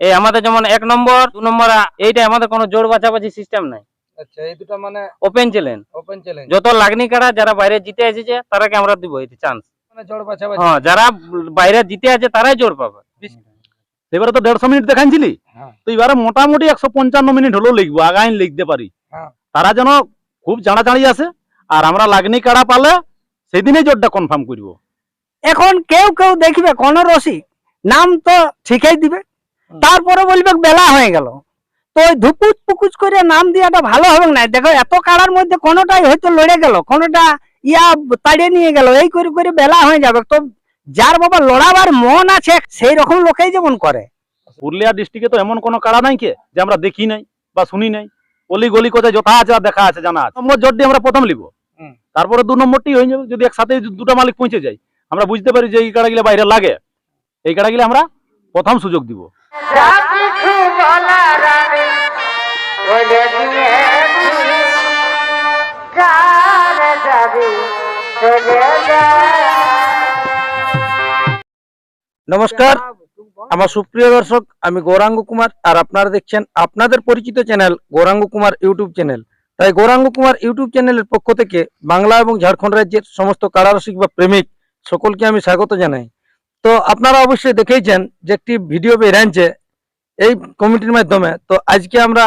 এই আমাদের যেমন এক নম্বর দু নম্বর এইটা আমাদের কোনো জোর বাছাবাছি সিস্টেম নাই। আচ্ছা এই দুটো মানে ওপেন চ্যালেঞ্জ ওপেন চ্যালেঞ্জ যত লাগনি কাড়া যারা বাইরে জিতে এসেছে তারাকে আমরা দিব এই চান্স মানে বাছাবাছি। হ্যাঁ যারা বাইরে জিতে আছে তারাই জোর পাবে। এবারে তো দেড়শো মিনিট দেখাইছিলি? হ্যাঁ। তো এবারে মোটামুটি একশো পঞ্চান্ন মিনিট হলেও লিখব আগাইন লিখতে পারি। হ্যাঁ। তারা যেন খুব জানাচাড়ি আছে আর আমরা লাগনি কাড়া পালে সেদিনে জোরটা কনফার্ম করব। এখন কেউ কেউ দেখবে কোন রসিক নাম তো ঠিকই দিবে। তারপরে বলবে বেলা হয়ে গেল। তো ওই ধুকুচ পুকুচ করে নাম দেওয়াটা ভালো হবে না? দেখো এত কাড়ার মধ্যে কোনোটাই হয়তো লড়ে গেল কোনোটা ইয়া তাড়িয়ে নিয়ে গেল এই করে করে বেলা হয়ে যাবে। তো যার বাবা লড়াবার মন আছে সেই রকম লোকেই যেমন করে। পুরুলিয়া ডিস্ট্রিক্টে তো এমন কোনো কাড়া নাই কে যে আমরা দেখি নাই বা শুনি নাই। অলি গলি কোথায় যথা আছে আর দেখা আছে জানা আছে। নম্বর জোরটি আমরা প্রথম লিখব। তারপরে দু নম্বরটি হয়ে যাবে যদি একসাথে দুটো মালিক পৌঁছে যায়। আমরা বুঝতে পারি যে এই কাড়াগুলো বাইরে লাগে। এই কাড়াগুলো আমরা প্রথম সুযোগ দিব। নমস্কার, আমার সুপ্রিয় দর্শক, আমি গৌরাঙ্গ কুমার, আর আপনারা দেখছেন আপনাদের পরিচিত channel Gouranga Kumar YouTube channel. তাই গৌরাঙ্গ কুমার ইউটিউব চ্যানেলের পক্ষ থেকে বাংলা এবং ঝাড়খণ্ড রাজ্যের সমস্ত কারারসিক বা প্রেমিক সকলকে আমি স্বাগত জানাই। তো আপনারা অবশ্যই দেখেইছেন যে একটি ভিডিও বেরিয়েছে এই কমিটির মাধ্যমে। তো আজকে আমরা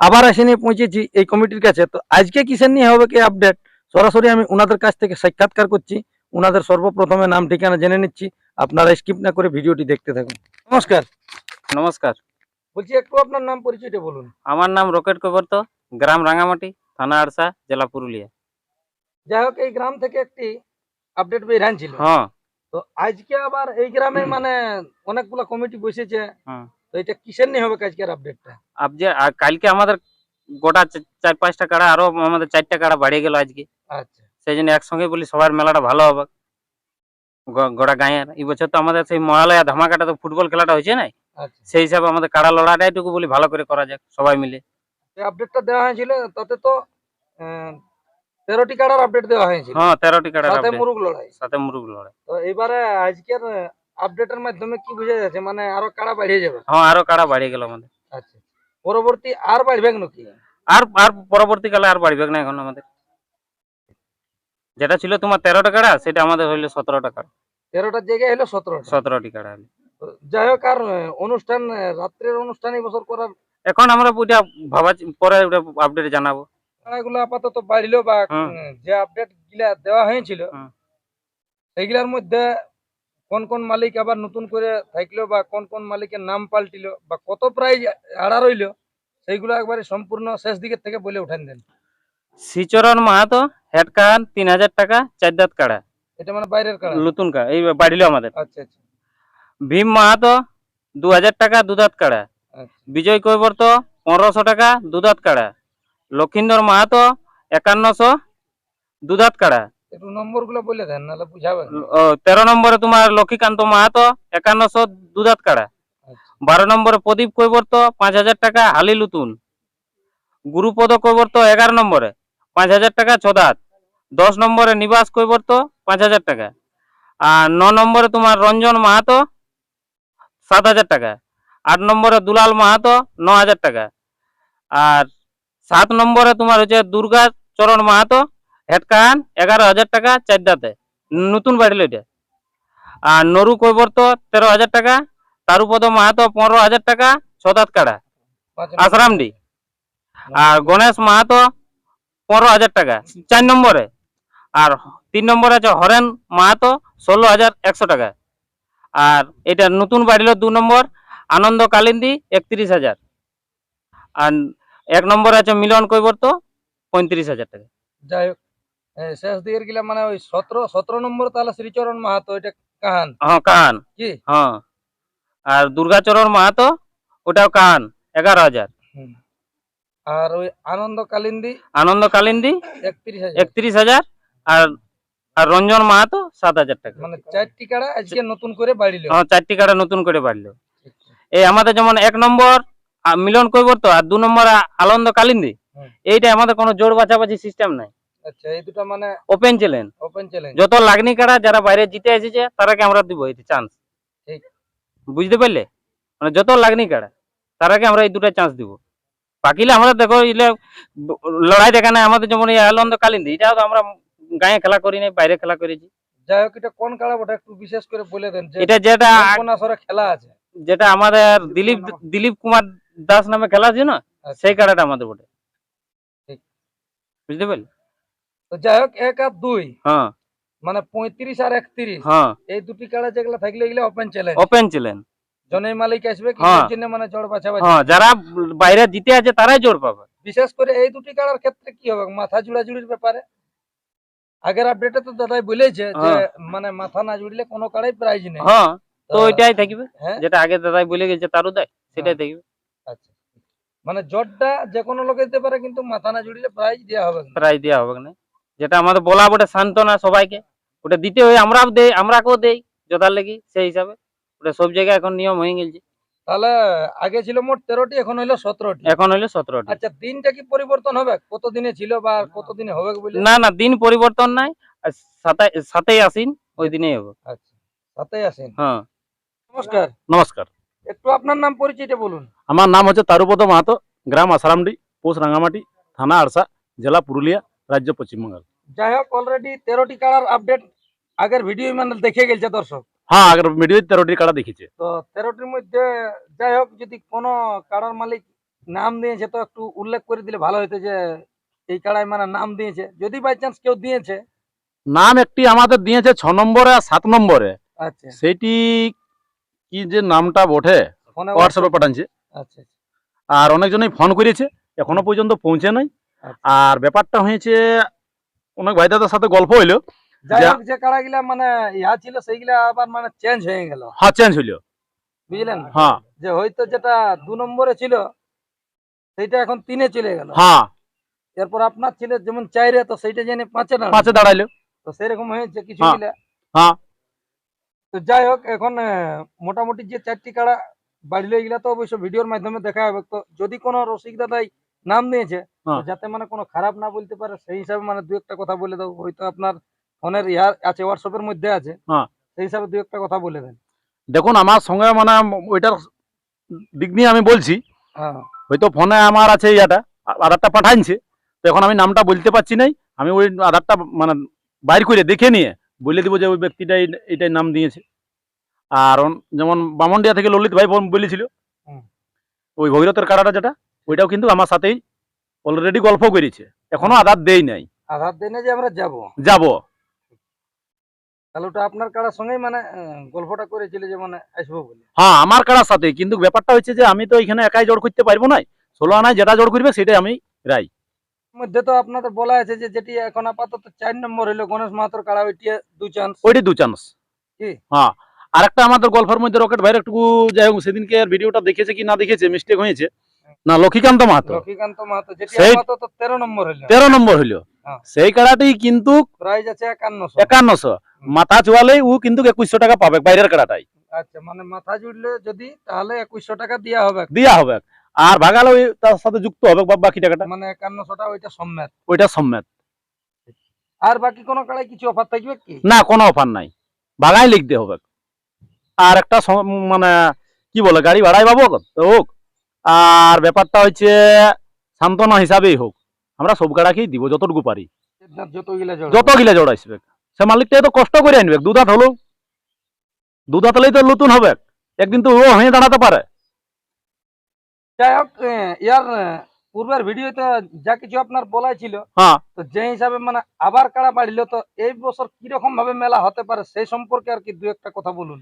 আবার এসে নিয়ে পৌঁছেছি এই কমিটির কাছে। তো আজকে কিসের নিয়ে হবে কি আপডেট? সরাসরি আমি ওনাদের কাছ থেকে সাক্ষাৎকার করছি। ওনাদের সর্বপ্রথমে নাম ঠিকানা জেনে নিচ্ছি। আপনারা স্কিপ না করে ভিডিওটি দেখতে থাকুন। নমস্কার। নমস্কার। বলছি একটু আপনার নাম পরিচয়টা বলুন। আমার নাম রকেট কবর্ত গ্রাম রাঙামাটি থানা আরসা জেলা পুরুলিয়া। যাই হোক এই গ্রাম থেকে একটি আপডেট বেরান ছিল হ্যাঁ। তো আজকে আবার এই গ্রামে মানে অনেকগুলো কমিটি বসেছে। হুম। তো এটা কিসের নিয়ে হবে আজকের আপডেটটা যে কালকে আমাদের গোটা চার পাঁচটা কাড়া আরও আমাদের চারটা কাড়া বাড়িয়ে গেল আজকে। আচ্ছা। সেই জন্য একসঙ্গে বলি সবার মেলাটা ভালো হবে। গোটা গাঁয়ের। এই বছর তো আমাদের সেই মহালয়া ধামাকাটা তো ফুটবল খেলাটা হয়েছে না আচ্ছা। সেই হিসাবে আমাদের কাড়া লড়াটা একটুকু বলি ভালো করে করা যাক সবাই মিলে। আপডেটটা দেওয়া হয়েছিল তাতে তো তেরোটি কাড়ার আপডেট দেওয়া হয়েছিল। হ্যাঁ তেরোটি সাথে মুরুগ লড়াই। সাথে মুরুগ লড়াই। তো এবারে আজকের আপডেটের মাধ্যমে কি বোঝা যাচ্ছে? মানে আরও কাড়া বাড়িয়ে যাবে। হ্যাঁ আরও কাড়া বাড়িয়ে গেল আমাদের। আচ্ছা। পরবর্তী আর বাড়বে নাকি? আর আর পরবর্তীকালে আর বাড়বে না এখন আমাদের। যেটা ছিল তোমার তেরোটা কাড়া সেটা আমাদের হইল সতেরোটা কাড়া। তেরোটার জায়গায় হলো সতেরোটা। সতেরোটি কাড়া হলো। যাই হোক আর অনুষ্ঠান রাত্রের অনুষ্ঠান এই বছর করার এখন আমরা ওইটা ভাবা পরে ওটা আপডেট জানাব। এগুলো আপাতত বাড়লো বা যে আপডেটগুলা দেওয়া হয়েছিল হুম। সেইগুলার মধ্যে কোন কোন মালিক আবার নতুন করে থাকল বা কোন কোন মালিকের নাম পাল্টিলো বা কত প্রাইজ আড়া রইল সেইগুলো একবারে সম্পূর্ণ শেষ দিকের থেকে বলে উঠান দেন। শ্রীচরণ মাহাতো হেড কান তিন হাজার টাকা চার দাঁত কাড়া। এটা মানে বাইরের কাড়া? নতুন কাড়া এই বাড়িলো আমাদের। আচ্ছা আচ্ছা। ভীম মাহাতো দু হাজার টাকা দুধাত কাড়া। আচ্ছা। বিজয় কৈবর্ত পনেরোশো টাকা দুধাত কাড়া। লক্ষিন্দর মাহাতো একান্নশো দুধাত কাড়া। একটু নম্বরগুলো বলে দেন নাহলে বুঝাবে না। ও, তেরো নম্বরে তোমার লক্ষ্মীকান্ত মাহাতো একান্নশো দুধাত কাড়া। আচ্ছা। বারো নম্বরে প্রদীপ কৈবর্ত পাঁচ হাজার টাকা হালি লুতুন। গুরুপদ কৈবর্ত এগারো নম্বরে পাঁচ হাজার টাকা ছদাত। দশ নম্বরে নিবাস কৈবর্ত পাঁচ হাজার টাকা। আর ন নম্বরে তোমার রঞ্জন মাহাতো সাত হাজার টাকা। আট নম্বরে দুলাল মাহাতো ন হাজার টাকা। আর সাত নম্বরে তোমার হচ্ছে দুর্গা চরণ মাহাতো হেডকান এগারো হাজার টাকা চারদাতে নতুন বাড়িল এটা আর নরু কৈবর্ত, তেরো হাজার টাকা, তারুপদ মাহাতো, পনেরো হাজার টাকা ছদাত কাড়া। আশ্রামডি আর গণেশ মাহাতো, পনেরো হাজার টাকা, চার নম্বরে। আর তিন নম্বরে আছে হরেন মাহাতো, ষোলো হাজার একশো টাকা। আর এটা নতুন বাড়িল দু নম্বর, আনন্দ কালিন্দি, একত্রিশ হাজার। আর এক নম্বরে আছে মিলন কৈবর্ত পঁয়ত্রিশ হাজার টাকা। যাই হোক শেষ দিকের গিলা মানে ওই সতেরো সতেরো নম্বর তাহলে শ্রীচরণ মাহাতো এটা কাহান? হ্যাঁ কান কি? হ্যাঁ। আর দুর্গাচরণ মাহাতো ওটাও কান এগারো হাজার। আর ওই আনন্দ কালিন্দি? আনন্দ কালিন্দি একত্রিশ হাজার। একত্রিশ হাজার। আর আর রঞ্জন মাহাতো সাত হাজার টাকা। মানে চারটি কাড়া আজকে নতুন করে বাড়িল। হ্যাঁ চারটি কাড়া নতুন করে বাড়লো। এই আমাদের যেমন এক নম্বর মিলন কৈবর্ত আর দু নম্বর আনন্দ কালিন্দি। এইটা আমাদের কোনো জোর বাছাবাছি সিস্টেম নাই। আচ্ছা এই দুটো মানে ওপেন চ্যালেঞ্জ ওপেন চ্যালেঞ্জ যত লাগনি কাড়া যারা বাইরে জিতে এসেছে তারাকে আমরা দিব এই চান্স ঠিক। বুঝতে পারলে? মানে যত লাগনি কাড়া তারাকে আমরা এই দুটা চান্স দিব। বাকিলে আমরা দেখো ব- লড়াই দেখা নাই। আমাদের যেমন এই আলন্দ কালিন্দি এটা তো আমরা গায়ে খেলা করি নাই বাইরে খেলা করেছি। যাই হোক এটা কোন কাড়া বটে একটু বিশেষ করে বলে দেন এটা যেটা কোন আসরে খেলা আছে। যেটা আমাদের দিলীপ দিলীপ কুমার দাস নামে খেলা আছে না আচ্ছা। সেই কাড়াটা আমাদের বটে। বুঝতে পারলি? তো যাই হোক এক আর দুই। হ্যাঁ। মানে পঁয়ত্রিশ আর একত্রিশ। হ্যাঁ। এই দুটি কাড়া যেগুলো থাকলে এগুলো ওপেন চ্যালেঞ্জ ওপেন ছিলেন জনের মালিক আসবে কি হ্যাঁ। জন্য মানে জড় বাছাবাছি? হ্যাঁ যারা বাইরে জিতে আছে তারাই জোর পাবে। বিশেষ করে এই দুটি কাড়ার ক্ষেত্রে কি হবে? মাথা জুড়াজুড়ির ব্যাপারে? আগের আপডেটে তো দাদাই বলেছে যে হ্যাঁ। মানে মাথা না জুড়লে কোনো কাড়াই প্রাইজ নেই। হ্যাঁ তো ওইটাই থাকবে। হ্যাঁ। যেটা আগে দাদাই বলে গেছে তারও দেয় সেটাই থাকবে। মানে জটটা যে কোনো লোকে দিতে পারে কিন্তু মাথা না জুড়িলে প্রাইজ দেওয়া হবে না। প্রাইজ দেওয়া হবে না। যেটা আমাদের বলা বটে সান্ত্বনা সবাইকে। ওটা দিতে হয় আমরাও দেই আমরাকেও দেই যথার লেগে সেই হিসাবে। ওটা সব জায়গায় এখন নিয়ম হয়ে গেছে তাহলে আগে ছিল মোট তেরোটি এখন হইল সতেরোটি। এখন হইল সতেরোটি। আচ্ছা দিনটা কি পরিবর্তন হবে? কত দিনে ছিল বা কত দিনে হবে বলে? না না দিন পরিবর্তন নাই। সাতাই সাতেই আসিন ওই দিনেই হবে। আচ্ছা সাথেই আসেন হ্যাঁ। নমস্কার। নমস্কার। একটু আপনার নাম পরিচয়টা বলুন। আমার নাম হচ্ছে তারুপদ মাহাতো গ্রাম আসারামডি পোস্ট রাঙামাটি থানা আরসা জেলা পুরুলিয়া রাজ্য পশ্চিমবঙ্গ যাই হোক অলরেডি তেরোটি কাড়ার আপডেট আগের ভিডিও মানে দেখে গেছে দর্শক। হ্যাঁ আগের ভিডিও তেরোটি কাড়া দেখেছে তো তেরোটির মধ্যে যাই হোক যদি কোনো কাড়ার মালিক নাম দিয়েছে তো একটু উল্লেখ করে দিলে ভালো হতো যে এই কাড়ায় মানে নাম দিয়েছে। যদি বাই চান্স কেউ দিয়েছে? নাম একটি আমাদের দিয়েছে ছ নম্বরে আর সাত নম্বরে। আচ্ছা। সেইটি কি যে নামটা বটে? হোয়াটসঅ্যাপে পাঠাচ্ছে আচ্ছা আর অনেকজনই ফোন করেছে এখনও পর্যন্ত পৌঁছে নাই। আচ্ছা। আর ব্যাপারটা হয়েছে অনেক ভাই দাদার সাথে গল্প হইল। যা- কাড়াগুলা মানে ইহা ছিল সেইগুলা আবার মানে চেঞ্জ হয়ে গেল। হ্যাঁ চেঞ্জ হইল। বুঝলেন? হ্যাঁ। যে হয়তো যেটা দু নম্বরে ছিল সেইটা এখন তিনে চলে গেল। হ্যাঁ। এরপর আপনার ছিল যেমন চাইরে তো সেইটা জেনে পাঁচে না পাঁচে দাঁড়াইলো। তো সেরকম হয়েছে কিছু হ্যাঁ, হ্যাঁ। তো যাই হোক এখন মোটামুটি যে চারটি কাড়া বাড়িলো এগুলা তো অবশ্য ভিডিওর মাধ্যমে দেখা হবে। তো যদি কোনো রসিক দাদাই নাম দিয়েছে তো হ্যাঁ। যাতে মানে কোনো খারাপ না বলতে পারে সেই হিসাবে মানে দু একটা কথা বলে দাও। হয়তো আপনার ফোনের ইয়ার আছে হোয়াটসঅ্যাপের মধ্যে আছে। হ্যাঁ। সেই হিসাবে দু একটা কথা বলে দেন। দেখুন আমার সঙ্গে মানে ওইটার দিক নিয়ে আমি বলছি। হ্যাঁ। হয়তো ফোনে আমার আছে ইয়াটা আধারটা পাঠাইছে। তো এখন আমি নামটা বলতে পারছি নাই। আমি ওই আধারটা মানে বাইর করে দেখে নিয়ে বলে দিব যে ওই ব্যক্তিটা এটাই নাম দিয়েছে। আর যেমন বামনডিয়া থেকে ললিত ভাই বলেছিল ওই ভৈরতের কাড়াটা যেটা ওইটাও কিন্তু আমার সাথেই অলরেডি গল্প করেছে। এখনও আধার দেই নাই। আধার দিনে যে আমরা যাব। যাব। তাহলে ওটা আপনার সঙ্গেই মানে গল্পটা করেছিল যে মানে আসব বলে। হ্যাঁ আমার সাথে। কিন্তু ব্যাপারটা হচ্ছে যে আমি তো এখানে একাই জোর করতে পারব না ষোলো আনায় যেটা জোর করবে সেটাই আমি রাই। মধ্যে তো আপনাদের বলা আছে যে যেটি এখন আপাতত চার নম্বর হইল গণেশ মাহাতোর কাড়া ওইটি দু চান্স ওইটি দু চান্স কি? হ্যাঁ। আর একটা আমাদের গল্ফের মধ্যে রকেট ভাইয়ের একটু যাই হোক সেদিনকে ভিডিওটা দেখেছে কি না দেখেছে মিস্টেক হয়েছে। না মাহাতো। লক্ষ্মীকান্ত মাহাতো যেটি আপাতত তেরো নম্বর হইল। তেরো নম্বর হইল। হ্যাঁ। সেই কাড়াটি কিন্তু প্রাইজ আছে একান্নশো। একান্নশো। মাথা চুয়ালেই ও কিন্তু একুশশো টাকা পাবে বাইরের কাড়াটাই আচ্ছা মানে মাথা জুড়লে যদি তাহলে একুশশো টাকা দেওয়া হবে। দিয়া হবে। আর ভাগালে ওই তার সাথে যুক্ত হবে বাকি টাকাটা? মানে একান্নশোটা ওইটা সম্মেত। ওইটা সম্মেত। আর বাকি কোনো কাড়ায় কিছু অফার থাকবে কি? না কোনো অফার নাই। ভাগাই লিখতে হবে। আর একটা মানে কি বলে গাড়ি ভাড়াই পাবো হোক। আর ব্যাপারটা হচ্ছে সান্ত্বনা হিসাবেই হোক। আমরা সব গাড়াকেই দিব যতটুকু পারি। জড় যত গিলা জড়াইসবে সে মালিকটা তো কষ্ট করে আনবে দুধাত হলো। দুধাত হলেই তো নতুন হবে। একদিন তো ও হয়ে দাঁড়াতে পারে। যাই হোক ইয়ার পূর্বের ভিডিওতে যা কিছু আপনার বলাই ছিল হ্যাঁ। তো যে হিসাবে মানে আবার কাড়া বাড়িলো তো এই বছর কীরকম ভাবে মেলা হতে পারে সেই সম্পর্কে আর কি দু একটা কথা বলুন।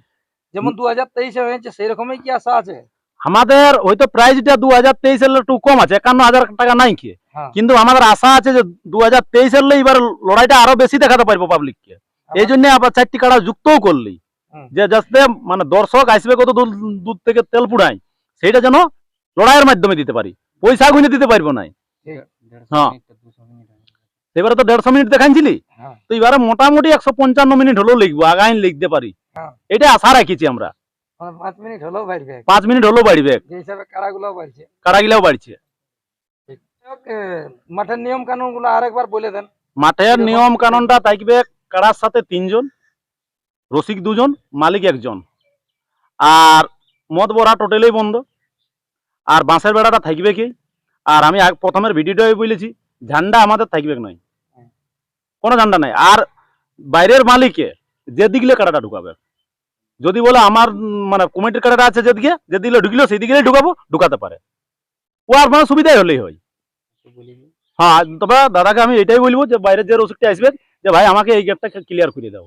যেমন দু হাজার তেইশে হয়েছে সেই রকমই কি আশা আছে? আমাদের হয়তো প্রাইসটা দু হাজার তেইশের একটু কম আছে একান্ন হাজার টাকা নাই কি? হ্যাঁ। কিন্তু আমাদের আশা আছে যে দু হাজার তেইশের এবার লড়াইটা আরও বেশি দেখাতে পারব পাবলিককে এই জন্য আবার চারটি কাড়া যুক্তও করলি। যে যাতে মানে দর্শক আসবে কত দূর দূর থেকে তেল পুড়াই সেইটা যেন লড়াইয়ের মাধ্যমে দিতে পারি। পয়সা গুনে দিতে পারব না হ্যাঁ। এবারে তো দেড়শো মিনিট দেখাইছিলি? হ্যাঁ। তো এবারে মোটামুটি একশো পঞ্চান্ন মিনিট হলেও লিখব আগাইন লিখতে পারি। হ্যাঁ। এটা আশা রাখিছি আমরা। পাঁচ মিনিট হলেও বাড়বে। পাঁচ মিনিট হলেও বাড়বে। যে বাড়ছে। মাঠের নিয়ম কানুনগুলো আরেকবার বলে দেন। মাঠের নিয়ম কানুনটা থাকবে কাড়ার সাথে তিনজন রসিক দুজন মালিক একজন। আর মদ বড়া টোটালি বন্ধ। আর বাঁশের বেড়াটা থাকবে কি? আর আমি প্রথমের ভিডিওটাই বলেছি ঝান্ডা আমাদের থাকবে নয় কোনো ঝান্ডা নাই। আর বাইরের মালিকে যেদিকে কাটাটা ঢুকাবে। যদি বলে আমার মানে কমিটির কাটাটা আছে যেদিকে যেদিকে ঢুকলো সেই দিকে ঢুকাবো ঢুকাতে পারে। ও আর মানে সুবিধাই হলেই হয়। হ্যাঁ তবে দাদাকে আমি এটাই বলব যে বাইরের যে রসিকটা আসবে যে ভাই আমাকে এই গেটটা ক্লিয়ার করে দাও।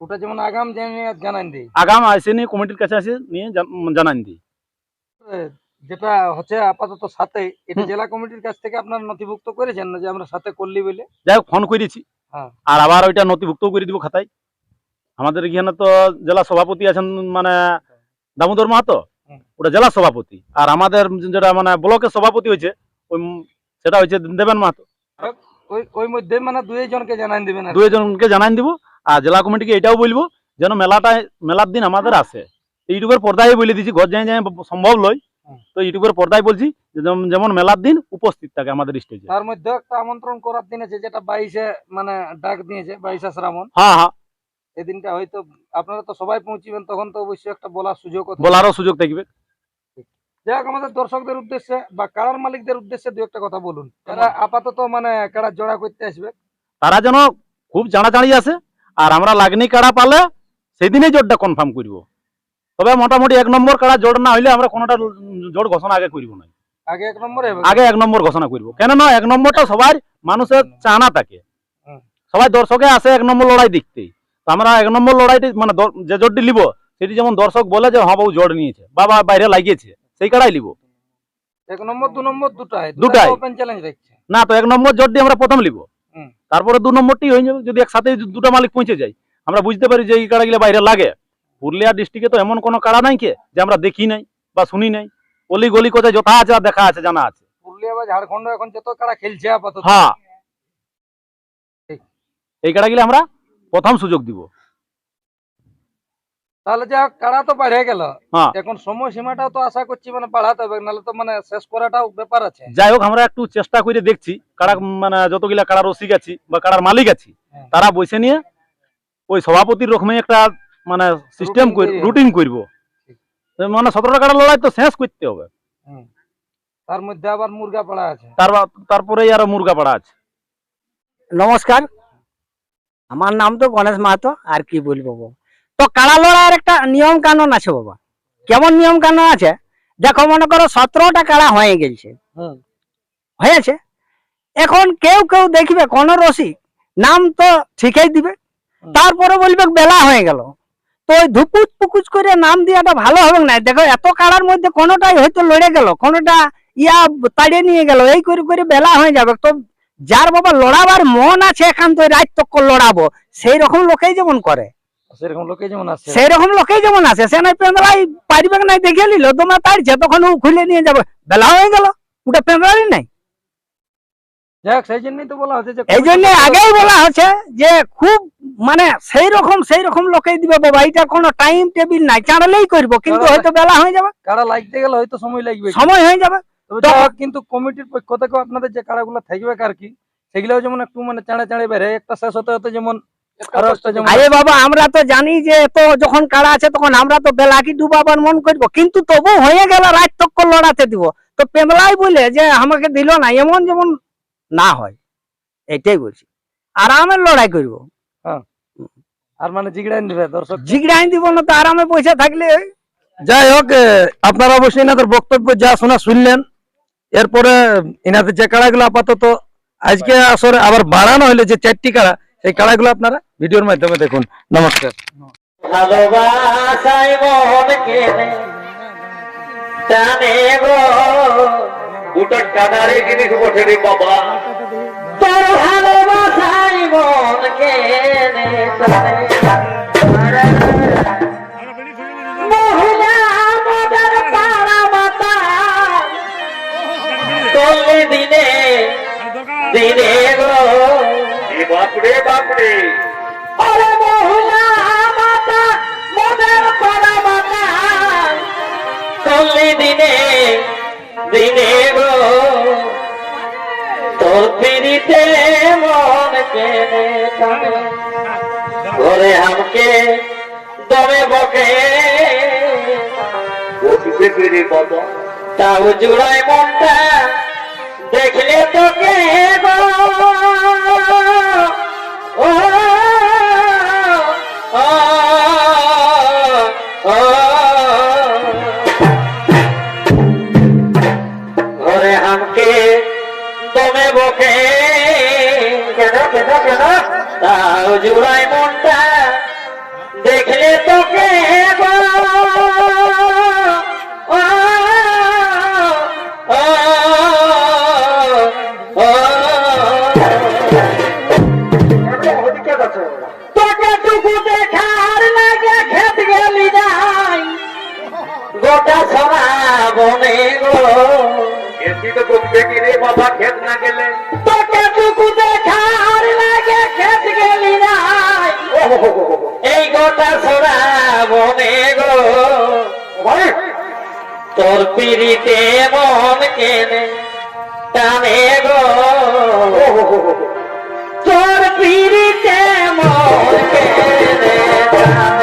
ওটা যেমন আগাম জেনে জানান দিই আগাম আসে নিয়ে কমিটির কাছে আসে নিয়ে জান- জানান দিই যেটা হচ্ছে আপাতত সাথে এটা জেলা কমিটির কাছ থেকে আপনারা নথিভুক্ত করেছেন না যে আমরা সাথে করলি বলে? যাই হোক ফোন করেছি হ্যাঁ। আর আবার ওইটা নথিভুক্ত করে দিব খাতায়। আমাদের এখানে তো জেলা সভাপতি আছেন মানে দামোদর মাহাতো। ওটা জেলা সভাপতি। আর আমাদের যেটা মানে ব্লকের সভাপতি হয়েছে ওই সেটা হচ্ছে দেবেন মাহাতো। ওই মধ্যে মানে দুই জনকে জানান দিবেন আর কি। দুইজনকে জানাই দিব। আর জেলা কমিটিকে এটাও বলব যেন মেলাটা মেলার দিন আমাদের আসে ইউটিউবের পর্দায় বলে দিচ্ছি ঘর যাই যাই সম্ভব লয়। তো ইউটিউবের পর্দায় বলছি যেমন- মেলার দিন উপস্থিত থাকে আমাদের স্টেজে তার মধ্যে একটা আমন্ত্রণ করার দিন আছে যেটা বাইশে মানে ডাক দিয়েছে বাইশে শ্রাবণ। হ্যাঁ হ্যাঁ। এই দিনটা হয়তো আপনারা তো সবাই পৌঁছিবেন তখন তো অবশ্যই একটা বলার সুযোগ বলারও সুযোগ থাকবে। যাই হোক আমাদের দর্শকদের উদ্দেশ্যে বা কারার মালিকদের উদ্দেশ্যে দু একটা কথা বলুন। তারা আপাতত মানে কারা জোড়া করতে আসবে। তারা যেন খুব জানাজানি আছে আর আমরা লাগনি কারা পালে সেদিনই জোরটা কনফার্ম করব। তবে মোটামুটি এক নম্বর কাড়া জোর না হইলে আমরা কোনোটা জোর ঘোষণা আগে করব না। আগে এক নম্বরে আগে এক নম্বর ঘোষণা করব। কেন না এক নম্বরটা সবার মানুষের চানা থাকে। সবাই দর্শকে আসে এক নম্বর লড়াই দেখতে। তো আমরা এক নম্বর লড়াইটি মানে যে জোরটি লিব সেটি যেমন দর্শক বলে যে হ্যাঁ বাবু জোর নিয়েছে। বাবা বাইরে লাগিয়েছে সেই কাড়াই লিব এক নম্বর দু নম্বর দুটাই। দুটাই। ওপেন চ্যালেঞ্জ রাখছে না তো এক নম্বর জোরটি আমরা প্রথম লিব তারপরে দু নম্বরটি হয়ে যাবে যদি একসাথে দুটো মালিক পৌঁছে যায় আমরা বুঝতে পারি যে এই কাড়াগুলো বাইরে লাগে। পুরুলিয়া ডিস্ট্রিক্টে তো এমন কোনো কাড়া নাই কে যে আমরা দেখি নাই বা শুনি নাই অলি গলি কোথায় যথা আছে আর দেখা আছে জানা আছে পুরুলিয়া বা ঝাড়খণ্ড এখন যত কারা খেলছে আপাতত হ্যাঁ। এই কাড়াগুলো আমরা প্রথম সুযোগ দিব তাহলে যা কারা তো বাড়ে গেল হ্যাঁ। এখন সময় সীমাটাও তো আশা করছি মানে বাড়াতে হবে নাহলে তো মানে শেষ করাটাও ব্যাপার আছে যাই হোক আমরা একটু চেষ্টা করে দেখছি কাড়া মানে যতগুলা কাড়া রসিক আছি বা কাড়ার মালিক আছি হ্যাঁ। তারা বসে নিয়ে ওই সভাপতির রকমই একটা মানে সিস্টেম রুটিন করব মানে সতেরো কাড়া লড়াই তো শেষ করতে হবে। তার মধ্যে আবার মুরগা পাড়া আছে। তার তারপরেই আরও মুরগা পাড়া আছে। নমস্কার। আমার নাম তো গণেশ মাহাতো আর কি বলব বাবা তো কাড়া লড়াইয়ের একটা নিয়ম কানুন আছে বাবা। কেমন নিয়ম কানুন আছে? দেখো মনে করো সতেরোটা কাড়া হয়ে গেছে। হয়েছে? এখন কেউ কেউ দেখবে কোন রসিক নাম তো ঠিকই দিবে। তারপরে বলবে বেলা হয়ে গেল। ওই ধুপুচ পুকুচ করে নাম দেওয়াটা ভালো হবে না। দেখো এত কাড়ার মধ্যে কোনোটাই হয়তো লড়ে গেল কোনোটা ইয়া তাড়িয়ে নিয়ে গেল এই করে করে বেলা হয়ে যাবে। তো যার বাবা লড়াবার মন আছে একান্ত রাত তক লড়াবো সেই রকম লোকেই যেমন করে। সেরকম লোকে যেমন আছে। সেই রকম লোকেই যেমন আছে সে নাই পেঁদলাই পারবে নাই দেখে নিল তোমার তাড়ছে তখন ও খুলে নিয়ে যাবে। বেলা হয়ে গেল ওটা পেঁদলাই নাই যাই হোক সেই জন্যই তো বলা হচ্ছে যে এই জন্য আগেই বলা হচ্ছে যে খুব মানে সেই রকম সেই রকম লোকেই দিবে বাবা এটা কোনো টাইম টেবিল নাই। চাঁড়লেই করব কিন্তু হয়তো বেলা হয়ে যাবে। কারা লাগতে গেলে হয়তো সময় লাগবে। সময় হয়ে যাবে। তবে যাই হোক, কিন্তু কমিটির পক্ষ থেকে আপনাদের যে কারাগুলো থাকবে আর কি সেগুলোও যেমন একটু মানে চাঁড়ে চাঁড়ে বেড়ে একটা শেষ হতে হতে যেমন আরও বাবা আমরা তো জানি যে তো যখন কাড়া আছে তখন আমরা তো বেলা কি ডুবাবার মন করব কিন্তু তবু হয়ে গেল রাত লড়াতে দিব। তো পেমলাই বলে যে আমাকে দিল না এমন যেমন না হয়। এটাই বলছি। আরামের লড়াই করব। আর মানে দিবে দর্শক। জিগড়াই দিব না তো আরামে পয়সা থাকলে। যাই হোক আপনারা অবশ্যই এনাদের বক্তব্য যা শোনা শুনলেন। এরপরে এনাদের যে কাড়াগুলো আপাতত আজকে আসরে আবার বাড়ানো হলে যে চারটি কাড়া সেই কাড়াগুলো আপনারা ভিডিওর মাধ্যমে দেখুন। নমস্কার। ভালোবাসাই মন কেনে জানে গো। দুটার টানারে জিনিস বসে রে বাবা। তোর ভালোবাসাই মন কেনে মাতা। চললে দিনে দিনে গো। বাপরে বাপরে। ওরে মহিলা মাতা মোদের পাড়া মাতা। চললে দিনে ঘরে আমাকে দমে বকে। তাও জোড়ায় মনটা দেখলে তোকে ও ঘরে আমকে দমে বকে। কেন কেন কেন? তাও জোড়ায় মনটা দেখলে তোকে গেলি গোটা সরা বনে গো। তো করবে কি রে বাবা, খেত না গেলে? ছটা ছড়া বনে গো তোর পিড়িতে মন কেনে টানে গো। তোর পিড়িতে মন কেনে টানে।